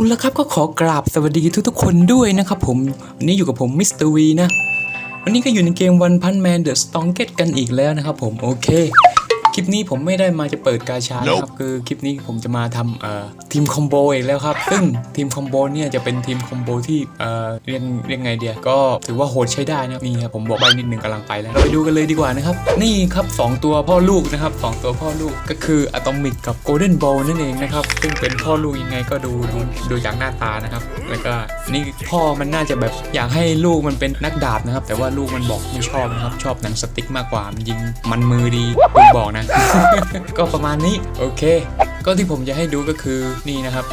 ละครับก็ขอกราบสวัสดีทุกๆคนด้วยนะครับผมวันนี้อยู่กับผมมิสเตอร์วีนะ วันนี้ก็อยู่ในเกมวันพันแมนเดอะสตองเกตกันอีกแล้วนะครับผมโอเค คลิปนี้ผมไม่ได้มาจะเปิดกาชานะครับคือคลิปนี้ผมจะมาทำเอ่อทีมคอมโบอีกแล้วครับ ซึ่งทีมคอมโบเนี่ยจะเป็นทีมคอมโบที่เอ่อเรียกเรียกไงเดียก็ถือว่าโหดใช้ได้นะนี่ครับผมบอกไปนิดนึงกำลังไปแล้วเราไปดูกันเลยดีกว่านะครับ นี่ครับสองตัวพ่อลูกนะครับสองตัวพ่อลูกก็คืออะตอมิกกับโกลเด้นบอลนั่นเองนะครับ ซึ่งเป็นพ่อลูกยังไงก็ดูดูดูจากหน้าตานะครับ แล้วก็นี่พ่อมันน่าจะแบบอยากให้ลูกมันเป็นนักดาบนะครับ แต่ว่าลูกมันบอกไม่ชอบนะครับชอบหนังสติ๊กมากกว่ามันยิงมันมือดีลูกบอกนะก็ประมาณนี้โอเค ก็ที่ผมจะให้ดูก็คือนี่นะครับ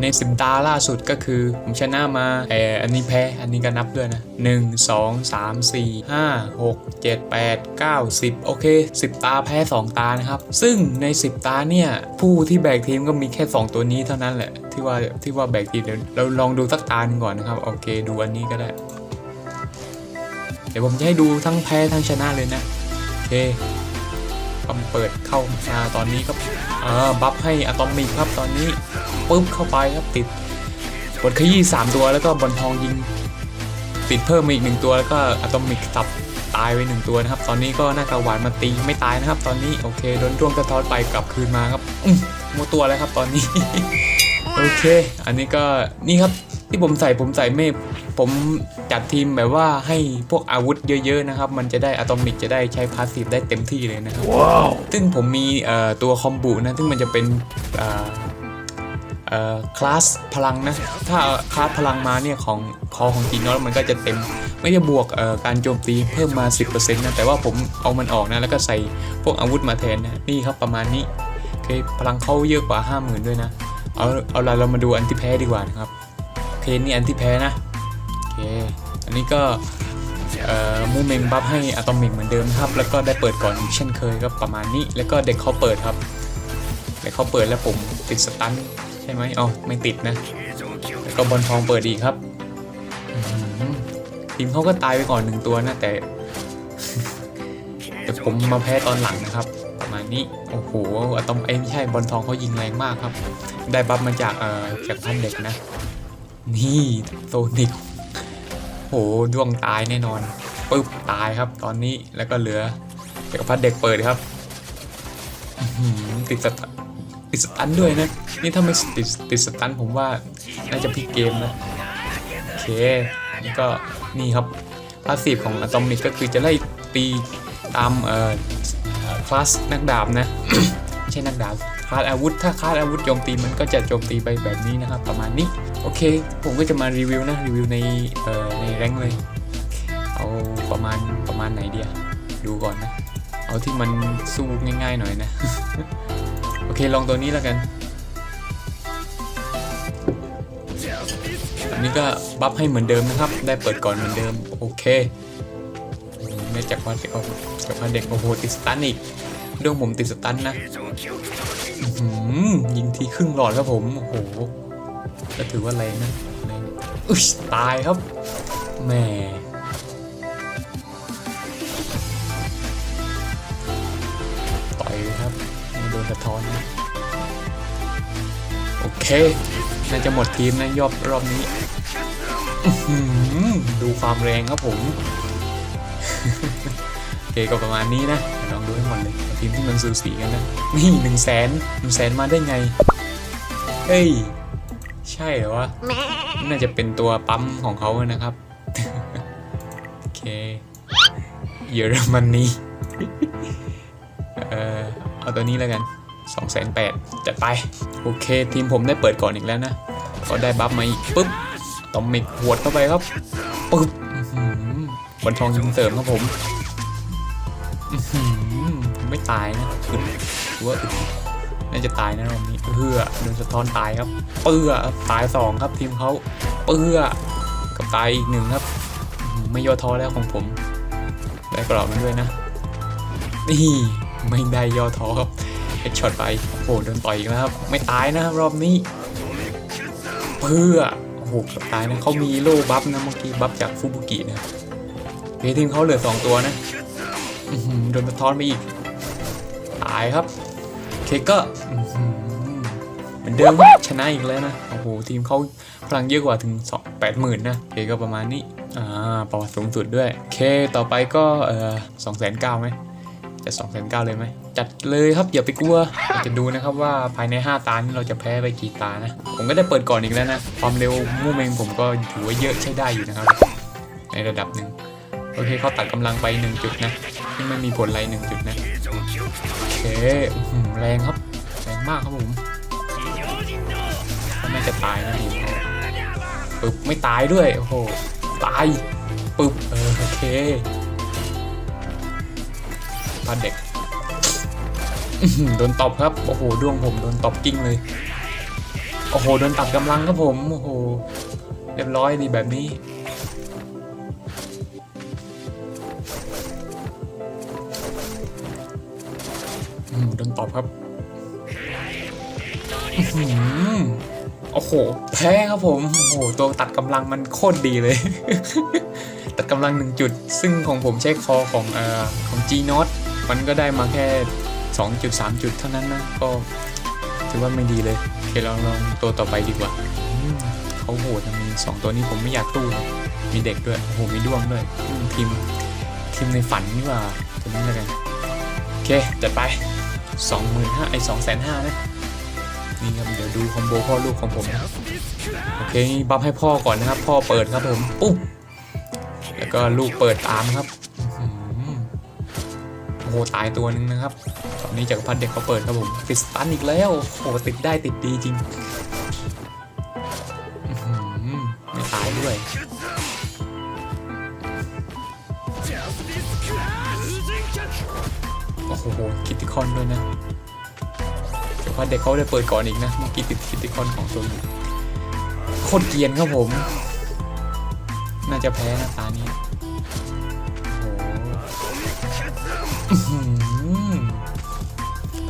ในสิบตาล่าสุดก็คือ ผมชนะมาเอ่ออันนี้แพ้อันนี้ก็นับด้วยนะ1 2 3 4 5 6 7 8 9 10โอเค10ตาแพ้2ตานะครับ ซึ่งใน10ตาเนี่ยผู้ที่แบกทีมก็มีแค่2ตัวนี้เท่านั้นแหละที่ว่าที่ว่าแบกทีมเดี๋ยวเราลองดูสักตาหนึ่งก่อนนะครับโอเค ดูอันนี้ก็ได้ เดี๋ยวผมจะให้ดูทั้งแพ้ทั้งชนะเลยนะโอเค คำเปิดเข้ามาตอนนี้ก็อ่าบัฟให้อะตอมิกครับตอนนี้ปุ๊บเข้าไปครับติดกดขยี้สามตัวแล้วก็บอลทองยิง ติดเพิ่มมาอีกหนึ่งตัวแล้วก็อะตอมิกสับตายไปหนึ่งตัวนะครับ ตอนนี้ก็หน้ากากหวานมาตีไม่ตายนะครับ ตอนนี้โอเคโดนร่วงกระท้อนไปกลับคืนมาครับอื้อมัวตัวแล้วครับตอนนี้ โอเค อันนี้ก็นี่ครับที่ผมใส่ผมใส่ไม่ผม จัดทีมแบบว่าให้พวกอาวุธเยอะๆนะครับ มันจะได้อะตอมิกจะได้ใช้พาสซีฟได้เต็มที่เลยนะครับซึ่งผมมีเอ่อตัวคอมบูนะ ซึ่งมันจะเป็นเอ่อเอ่อคลาสพลังนะ ถ้าคลาสพลังมาเนี่ยของคอของจีนอสมันก็จะเต็ม ไม่ได้บวกเอ่อการโจมตีเพิ่มมา 10%นะ แต่ว่าผมเอามันออกนะ แล้วก็ใส่พวกอาวุธมาแทนนะ นี่ครับประมาณนี้โอเคพลังเขาเยอะกว่า 50,000 ด้วยนะ เอาเอาละเรามาดูอันที่แพ้ดีกว่านะครับ โอเคนี่อันที่แพ้นะ โอเค อันนี้ก็มูเมนบัฟให้อะตอมิกเหมือนเดิมครับ แล้วก็ได้เปิดก่อนอีกเช่นเคยก็ประมาณนี้ แล้วก็เด็กเขาเปิดครับ เด็กเขาเปิดแล้วผมติดสตันใช่ไหมอ๋อไม่ติดนะ แล้วก็บอลทองเปิดอีกครับทีมเขาก็ตายไปก่อนหนึ่งตัวนะแต่แต่ผมมาแพ้ตอนหลังนะครับ ประมาณนี้ โอ้โหอะตอมเอ้ไม่ใช่บอลทองเขายิงแรงมากครับ ได้บัฟมาจากเอ่อจากพันเด็กนะ นี่โซนิก โหดวงตายแน่นอนปึ๊บตายครับ ตอนนี้แล้วก็เหลือเอกพัฒน์เด็กเปิดครับติดสตันติดสตันด้วยนะ นี่ถ้าไม่ติดติดสตันผมว่าน่าจะพลิกเกมนะโอเคนี่ก็นี่ครับพาสซีฟของอะตอมิกก็คือจะไล่ตีตามเอ่อคลาสนักดาบนะไม่ใช่นักดาบคลาสอาวุธถ้าคลาสอาวุธโจมตีมันก็จะโจมตีไปแบบนี้นะครับ ประมาณนี้ อเค ผมก็จะมารีวิวนะ รีวิวในเอ่อในแรงเลย เอาประมาณประมาณไหนเดียดูก่อนนะ เอาที่มันสู้ง่ายๆหน่อยนะ โอเคลองตัวนี้แล้วกันอันนี้ก็บัฟให้เหมือนเดิมนะครับ ได้เปิดก่อนเหมือนเดิม โอเคไม่จากว่าเด็กจากว่าเด็กโอ้โหติดสตันอีกดวงผมติดสตันนะยิงทีครึ่งหลอดครับผม โอ้โห ก็ถือว่าแรงนะแรงอุ้ยตายครับแม่ต่อยเลยครับไม่โดนสะท้อนนะโอเคน่าจะหมดทีมนะยอบรอบนี้ดูความแรงครับผมโอเคก็ประมาณนี้นะลองดูให้หมดเลยทีมที่มันสูสีกันนะนี่หนึ่งแสนหนึ่งแสนมาได้ไงเฮ้ย ใช่เหรอวะ น่าจะเป็นตัวปั๊มของเขานะครับ โอเค เยอรมนีเอ่อเอาตัวนี้แล้วกัน2 8 0 0 0จัดไป โอเค ทีมผมได้เปิดก่อนอีกแล้วนะ ก็ได้บัฟมาอีกปุ๊บตอมมิกหวดเข้าไปครับปุ๊บอื้อหือบอลทองยิงเสริมครับผมอื้อหือไม่ตายนะอึดหรือว่าอึด น่าจะตายนะรอบนี้เพื่อโดนสะท้อนตายครับเปื้อตายสองครับทีมเขาเปื้อกับตายอีกหนึ่งครับ ไม่ย่อท้อแล้วของผม ได้กรอบมันด้วยนะ นี่ไม่ได้ย่อท้อครับเฮดช็อตไปโอ้โหโดนต่อยอีกแล้วครับ ไม่ตายนะครับรอบนี้ เพื่อโอ้โหกือบตายนะเขามีโล่บัฟนะเมื่อกี้บัฟจากฟูบุกินะเทีมเขาเหลือสองตัวนะโดนสะท้อนไปอีกตายครับ เคก็อื้อหือโดมือนเดิมครับชนะอีกแล้วนะ โอ้โห ทีมเขาพลังเยอะกว่าถึงสองแปดหมื่นนะโอเคก็ประมาณนี้ อ่า ประวัติสูงสุดด้วยโอเคต่อไปก็เออสองแสนเก้าไหมจะ2องแสนเก้าเลยไหม จัดเลยครับ อย่าไปกลัวเราจะดูนะครับว่าภายใน 5 ตานี้เราจะแพ้ไปกี่ตานะ ผมก็ได้เปิดก่อนอีกแล้วนะ ความเร็วมู่เมงผมก็ถือว่าเยอะใช้ได้อยู่นะครับ ในระดับหนึ่งโอเคเขาตัดกำลังไป 1 จุดนะซึ่งไม่มีผลอะไร1จุดนะโอเคอื้อหือ แรงครับ แรงมากครับผมเขาน่จะตายนะทีมเขาปึ๊บไม่ตายด้วย โอ้โห ตายปึ๊บเออโอเคพาเด็กโดนตบครับ โอ้โหดวงผมโดนตบกิ้งเลย โอ้โหโดนตัดกำลังครับผม โอ้โห เรียบร้อยดีแบบนี้ โดนตอบครับอื้อหือโอ้โห แพ้ครับผม โอ้โห ตัวตัดกำลังมันโคตรดีเลย ตัดกำลังหนึ่งจุด ซึ่งของผมใช้คอของเอ่อของ G n o t มันก็ได้มาแค่ 2 จุด 3 จุดเท่านั้นนะ ก็ถือว่าไม่ดีเลยโอเคเราลองตัวต่อไปดีกว่าเขาโหดนะมี2ตัวนี้ผมไม่อยากตู้เลยมีเด็กด้วย โอ้โห มีด้วงด้วยทีมทีมในฝันนี่ว่าตัวนี้แล้วกัน โอเคจัดไป 25,000ไอ้2,500นะนี่ครับเดี๋ยวดูคอมโบพ่อลูกของผมนะโอเคบัฟให้พ่อก่อนนะครับ พ่อเปิดครับผมปุ๊บแล้วก็ลูกเปิดตามครับโอ้โหตายตัวหนึ่งนะครับตอนนี้จากพันเด็กเขาเปิดครับผมติดสตันอีกแล้วโอ้โหติดได้ติดดีจริง โอ้โหคิติคอนด้วยนะจักรพันธ์เด็กเขาได้เปิดก่อนอีกนะเมื่อกี้ติดคิติคอนของตัวอยู่โคตรเกียนครับผม น่าจะแพ้นะตานี้โอ้โห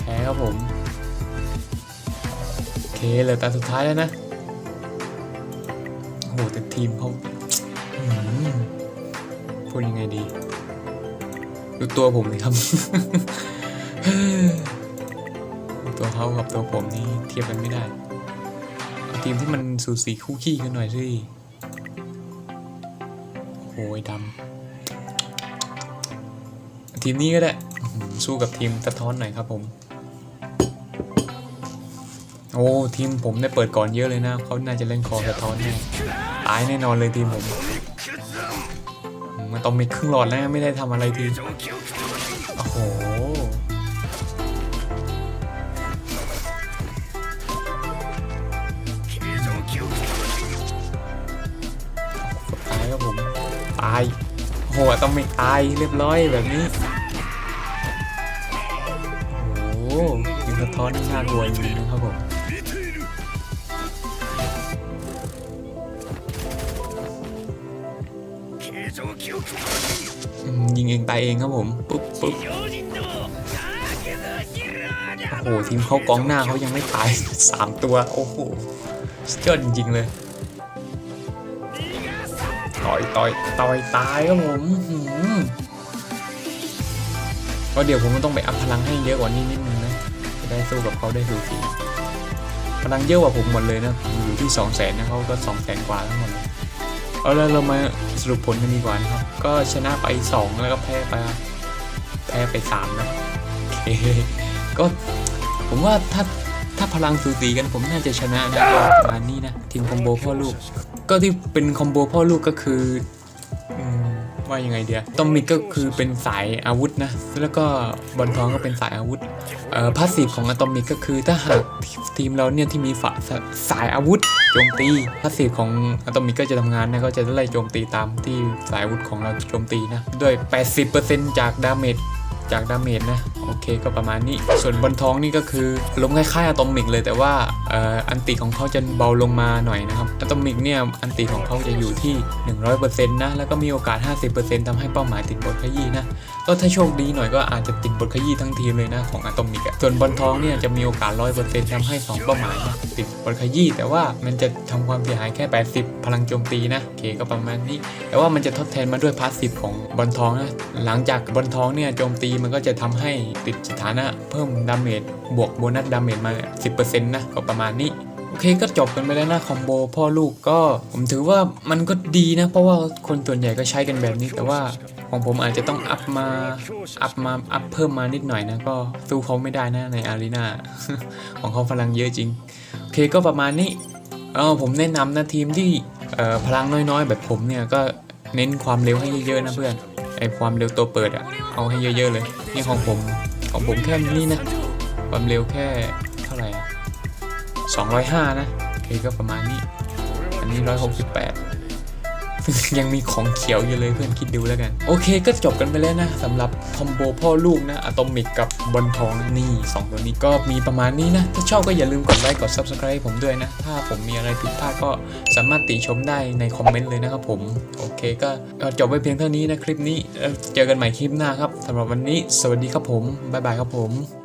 แพ้ครับผมโอเคเหลยตาสุดท้ายแล้วนะโอ้โหแต่ทีมเขาพูดยังไงดี ดูตัวผมเลยครับ ตัวเขากับตัวผมนี่เทียบกันไม่ได้ เอาทีมที่มันสูสีคู่ขี้กันหน่อยสิโอ้ยดำทีมนี้ก็ได้ สู้กับทีมสะท้อนหน่อยครับผม โอ้ ทีมผมได้เปิดก่อนเยอะเลยนะ เขาน่าจะเล่นคอสะท้อนแน่ตายแน่นอนเลยทีมผม มันต้องมีครึ่งหลอดแล้วไม่ได้ทำอะไรทีโอ้โหตายครับผม ตายโหต้องม่ตายเรียบร้อยแบบนี้ โอ้โหยิงสะท้อนน่ากลัวจริงนะครับผม ยิงเองตายเองครับผมปุ๊บปุ๊บโอ้โหทีมเขากองหน้าเขายังไม่ตายสามตัว โอ้โหสุดยอดจริงเลย ต่อยต่อยต่อยตายครับผมอ๋อหือก็เดี๋ยวผมต้องไปอัพพลังให้เยอะกว่านี้นิดนึงนะจะได้สู้กับเขาได้สูสีพลังเยอะกว่าผมหมดเลยนะอยู่ที่2 0 0 0 0นนะเขาก็2 0 0 0 0 0กว่าทั้งหมดเลย เอาแล้วเรามาสรุปผลกันดีกว่านะครับ ก็ชนะไป 2 แล้วก็แพ้ไป แพ้ไป 3 นะโอเคก็ผมว่าถ้าถ้าพลังสูสีกันผมน่าจะชนะนะประมาณนี้นะทีมคอมโบพ่อลูก ก็ที่เป็นคอมโบพ่อลูกก็คือ ว่ายังไงเดียตอมมิกก็คือเป็นสายอาวุธนะ แล้วก็บอลทองก็เป็นสายอาวุธเอ่อพาสซีฟของอะตอมิกก็คือถ้าหากทีมเราเนี่ยที่มีฝาสสายอาวุธโจมตีพาสซีฟของอะตอมิกก็จะทำงานนะก็จะไล่โจมตีตามที่สายอาวุธของเราโจมตีนะด้วย 80%จากดาเมจจากดาเมจนะ เคก็ประมาณนี้ ส่วนบนท้องนี่ก็คือลมคล้ายๆอะตอมิกเลยแต่ว่าอันติของเขาจะเบาลงมาหน่อยนะครับอะตอมิกเนี่ยอันติของเขาจะอยู่ที่ 100%นะแล้วก็มีโอกาส 50%ทำให้เป้าหมายติดบทขยี้นะก็ถ้าโชคดีหน่อยก็อาจจะติดบทขยี้ทั้งทีมเลยนะของอะตอมิกส่วนบนท้องเนี่ยจะมีโอกาส 100%ทำให้ 2 เป้าหมายนะติดบทขยี้แต่ว่ามันจะทำความเสียหายแค่ 80 พลังโจมตีนะโอเคก็ประมาณนี้ แต่ว่ามันจะทดแทนมาด้วยพาสซีฟของบอลทองนะหลังจากบอลทองเนี่ยโจมตีมันก็จะทำให้ติดสถานะเพิ่มดาเมจบวกโบนัสดาเมจมา 10%นะก็ประมาณนี้โอเคก็จบกันไปแล้วนะคอมโบพ่อลูกก็ผมถือว่ามันก็ดีนะ เพราะว่าคนส่วนใหญ่ก็ใช้กันแบบนี้แต่ว่าของผมอาจจะต้องอัพมาอัพมาอัพเพิ่มมานิดหน่อยนะ ก็สู้เขาไม่ได้นะในอารีนาของเขาพลังเยอะจริง โอเคก็ประมาณนี้เออผมแนะนำนะทีมที่พลังน้อยๆ แบบผมเนี่ยก็เน้นความเร็วให้เยอะๆนะเพื่อนไอความเร็วตัวเปิดอะเอาให้เยอะๆเลยนี่ของผม ของผมแค่นี้นะ ความเร็วแค่เท่าไหร่อะ205 นะ โอเคก็ประมาณนี้ อันนี้ 168 ยังมีของเขียวอยู่เลยเพื่อนคิดดูแล้วกัน โอเคก็จบกันไปแล้วนะสำหรับคอมโบพ่อลูกนะอะตอมิกกับบอลทองนี่2ตัวนี้ก็มีประมาณนี้นะ ถ้าชอบก็อย่าลืมกดไลค์กด Subscribe ผมด้วยนะ ถ้าผมมีอะไรผิดพลาดก็สามารถติชมได้ในคอมเมนต์เลยนะครับผม โอเคก็จบไปเพียงเท่านี้นะคลิปนี้เจอกันใหม่คลิปหน้าครับสำหรับวันนี้ สวัสดีครับผมบ๊ายบายครับผม